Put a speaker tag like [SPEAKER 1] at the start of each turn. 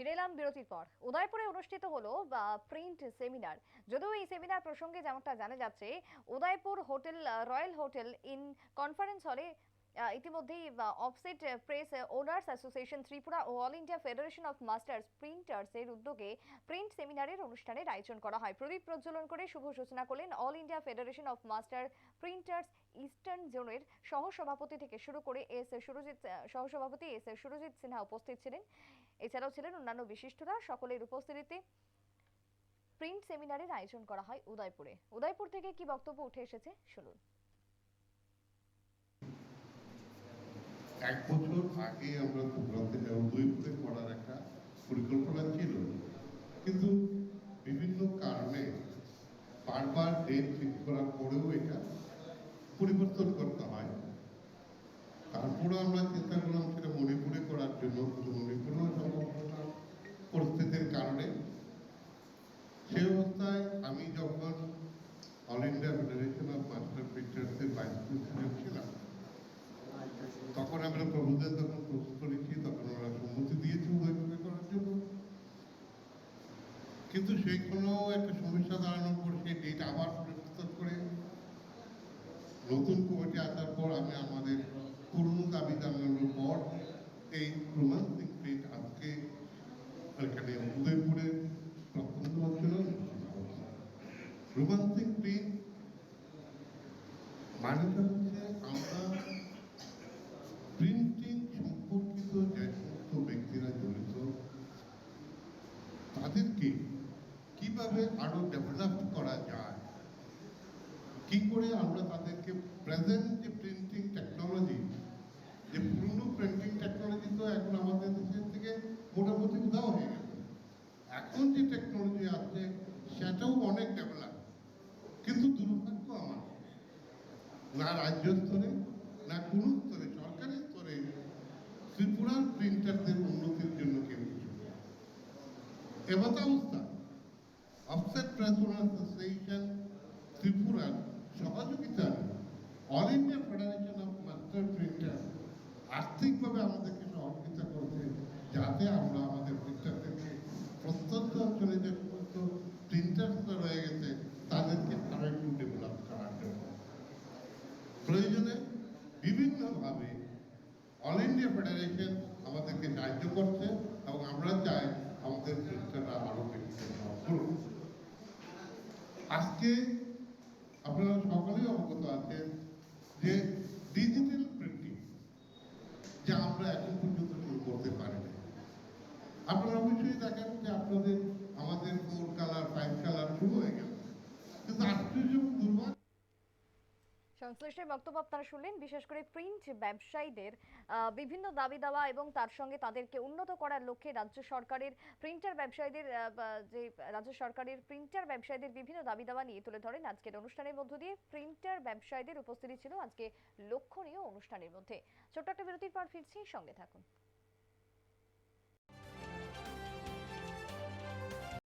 [SPEAKER 1] ফিরে এলাম বিরতির পর। উদয়পুরে অনুষ্ঠিত হলো প্রিন্ট সেমিনার যদিও এই সেমিনার প্রসঙ্গে যেমনটা জানা যাচ্ছে, Udaipur hotel royal hotel inn conference হলে ইতিমধ্যেই offset press owners association Tripura O all India federation of masters printers এর উদ্যোগে প্রিন্ট সেমিনারের অনুষ্ঠানের আয়োজন করা হয়। প্রদীপ প্রজ্বলন করে শুভ সূচনা করলেন all India federation of master printers eastern জোনের সহসভাপতি থেকে শুরু করে এস সুরজিৎ সহসভাপতি এস সুরজিৎ সিনহা উপস্থিত ছিলেন। এছাড়াও ছিলেন অন্যান্য বিশিষ্টরা। সকলের উপস্থিতিতে প্রিন্ট সেমিনারের আয়োজন করা হয় উদয়পুরে। উদয়পুর থেকে কি বক্তব্য উঠে এসেছে? শুনুন।
[SPEAKER 2] এক বছর আগে আমরা উদয়পুরে করার একটা পরিকল্পনা ছিল। কিন্তু বিভিন্ন কারণে বারবার ডেট ঠিক করার পরেও এটা পরিবর্তন করতে হয়। তারপরে আমরা চিন্তা করলাম সেটা মণিপুরে করার জন্য কিন্তু মণিপুরেও সম্ভাবনা পরিস্থিতির কারণে সেই অবস্থায় আমি যখন all India federation of master পিকচার্সের vice president ছিলাম তখন আমরা প্রভুদের যখন প্রস্তুত করেছি তখন ওরা সম্মতি দিয়েছে উদয়পুরে করার জন্য কিন্তু সেইখানেও একটা সমস্যা দাঁড়ানোর পর সেই ডেট আবার পরিবর্তন করে নতুন কমিটি আসার পর আমি আমাদের পুরনো দাবি জানানোর পর এই রোমান্সিক প্লেট আজকে এখানে উদয়পুরে প্রত্যন্ত হচ্ছিল রোমান্সিক প্লেট মানেটা হচ্ছে আমরা প্রিন্টিং সম্পর্কিত যে সমস্ত ব্যক্তিরা জড়িত, তাদেরকে কীভাবে আরও ডেভেলপ করা যায়? কি করে আমরা তাদেরকে প্রেজেন্ট যে প্রিন্টিং টেকনোলজি যে পুরনো প্রিন্টিং টেকনোলজি তো এখন আমাদের দেশের থেকে মোটামুটি উদাও হয়ে গেছে। এখন যে টেকনোলজি আছে, সেটাও অনেক ডেভেলপ কিন্তু দুর্ভাগ্য আমার, না রাজ্য স্তরে, না কোনো স্তরে, সরকারি স্তরে ত্রিপুরার প্রিন্টারদের উন্নতির জন্য কেউ কিছু। এমত অবস্থা। প্রেস অ্যাসোসিয়েশন ত্রিপুরার সহযোগিতায় all India federation of master printer আর্থিকভাবে আমাদেরকে সহযোগিতা করছে, যাতে আমরা আমাদের প্রিন্টারদেরকে প্রত্যন্ত অঞ্চলে যে সমস্ত প্রিন্টার্সরা রয়ে গেছে, তাদেরকে আরও একটু ডেভেলপ করার জন্য। প্রয়োজনে বিভিন্নভাবে অল ইন্ডিয়া ফেডারেশন আমাদেরকে সাহায্য করছে এবং আমরা চাই আমাদের আজকে আপনারা সকলেই অবগত আছেন যে ডিজিটাল প্রিন্টিং যা আমরা এখন পর্যন্ত শুরু করতে পারিনি। আপনারা অবশ্যই দেখেন যে আপনাদের আমাদের ফোর কালার ফাইভ কালার শুরু হয়ে গেল কিন্তু আশ্চর্য এবং দুর্ভাগ্য
[SPEAKER 1] সংশ্লিষ্টের বক্তব্য আপনারা শুনলেন, বিশেষ করে প্রিন্ট ব্যবসায়ীদের বিভিন্ন দাবি দাওয়া এবং তার সঙ্গে তাদেরকে উন্নত করার লক্ষ্যে রাজ্য সরকারের প্রিন্টার ব্যবসায়ীদের যে রাজ্য সরকারের প্রিন্টার ব্যবসায়ীদের বিভিন্ন দাবি দাওয়া নিয়ে তুলে ধরেন আজকের অনুষ্ঠানের মধ্য দিয়ে প্রিন্টার ব্যবসায়ীদের উপস্থিতি ছিল আজকে লক্ষণীয় অনুষ্ঠানের মধ্যে। ছোট্ট একটা বিরতির পর ফিরছি, সঙ্গে থাকুন।